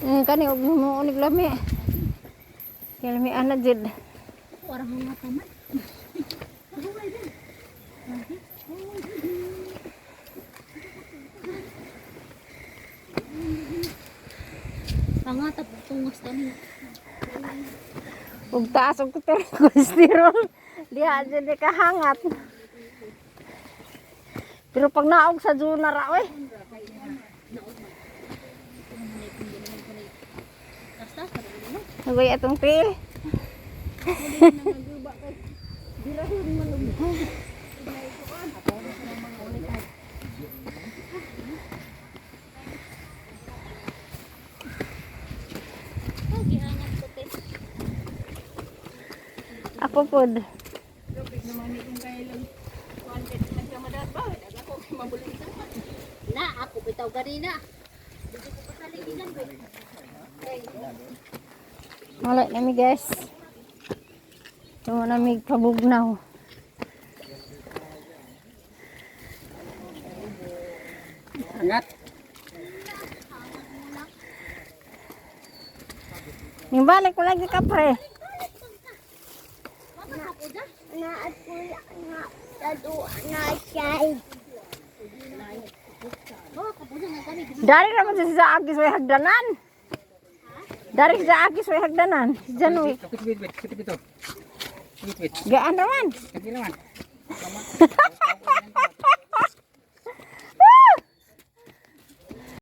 Ning kani og muonig lami. Kaya lami ana jud. Orang mga taman. Pangatap tungas kami. Ug taas og kolesterol. Diha jud di kahangat. Pero pag naog sa zona ra oy. Nagay atong te. Ako pod. Na, ako bitaw ganina. Dito ko pasaliginan ko. Wala nami guys. Tumo nami kabugnaw. Angat. Ning balik ko lagi ka pre. na na na. Dari naman sa sa agis way hagdanan. Dari sa agis way hagdanan. Diyan uy. Wait, wait, wait. Kita ito. Wait, wait. Gaan naman. Kasi naman.